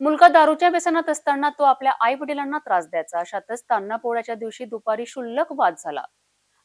मुलगा दारूच्या व्यसनात असताना तो आपल्या आई वडिलांना त्रास द्यायचा. अशातच तान्हा पोळ्याच्या दिवशी दुपारी शुल्लक वाद झाला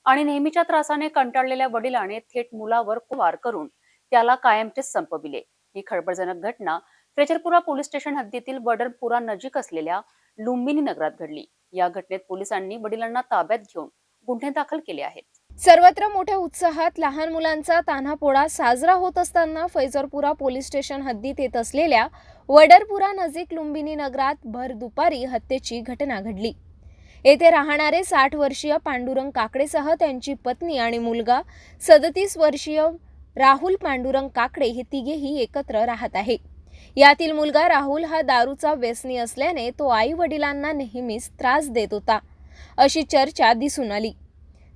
आणि नेहमीच्या त्रासाने कंटाळलेल्या वडिलाने थेट मुलावर वार करून त्याला कायमचेच संपविले. ही खळबळजनक घटना फ्रेचरपुरा पोलीस स्टेशन हद्दीतील वडरपुरा नजीक असलेल्या लुंबिनी नगरात घडली. या घटनेत पोलिसांनी वडिलांना ताब्यात घेऊन गुन्हे दाखल केले आहेत. सर्वत्र मोठ्या उत्साहात लहान मुलांचा तान्हापोळा साजरा होत असताना फैजरपुरा पोलीस स्टेशन हद्दीत येत असलेल्या वडरपुरा नजीक लुंबिनी नगरात भर दुपारी हत्येची घटना घडली. येथे राहणारे साठ वर्षीय पांडुरंग काकडेसह त्यांची पत्नी आणि मुलगा सदतीस वर्षीय राहुल पांडुरंग काकडे हे तिघेही एकत्र राहत आहे. यातील मुलगा राहुल हा दारूचा व्यसनी असल्याने तो आई वडिलांना नेहमीच त्रास देत होता. अशी चर्चा दिसून आली.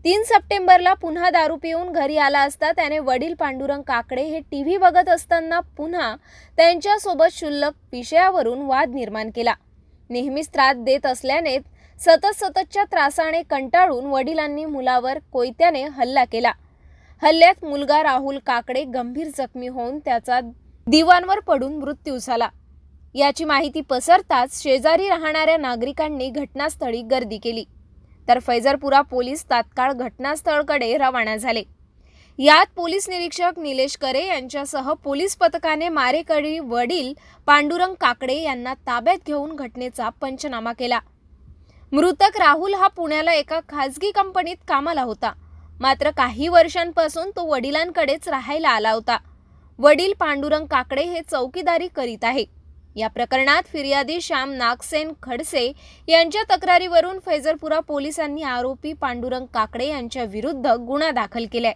तीन सप्टेंबरला पुन्हा दारू पिऊन घरी आला असता त्याने वडील पांडुरंग काकडे हे टी व्ही बघत असताना पुन्हा त्यांच्यासोबत क्षुल्लक विषयावरून वाद निर्माण केला. नेहमीच त्रास देत असल्याने सतत सततच्या त्रासाने कंटाळून वडिलांनी मुलावर कोयत्याने हल्ला केला. हल्ल्यात मुलगा राहुल काकडे गंभीर जखमी होऊन त्याचा दिवाणवर पडून मृत्यू झाला. याची माहिती पसरताच शेजारी राहणाऱ्या नागरिकांनी घटनास्थळी गर्दी केली. तर फैजरपुरा पोलीस तात्काळ घटनास्थळकडे रवाना झाले. यात पोलीस निरीक्षक निलेश करे यांच्यासह पोलीस पथकाने मारेकरी वडील पांडुरंग काकडे यांना ताब्यात घेऊन घटनेचा पंचनामा केला. मृतक राहुल हा पुण्याला एका खाजगी कंपनीत कामाला होता. मात्र काही वर्षांपासून तो वडिलांकडेच राहायला आला होता. वडील पांडुरंग काकडे हे चौकीदारी करीत आहे. या प्रकरणात फिर्यादी श्याम नागसेन खडसे यांच्या तक्रारीवरून फैजरपुरा पोलिसांनी आरोपी पांडुरंग काकडे यांच्या विरुद्ध गुन्हा दाखल केलाय.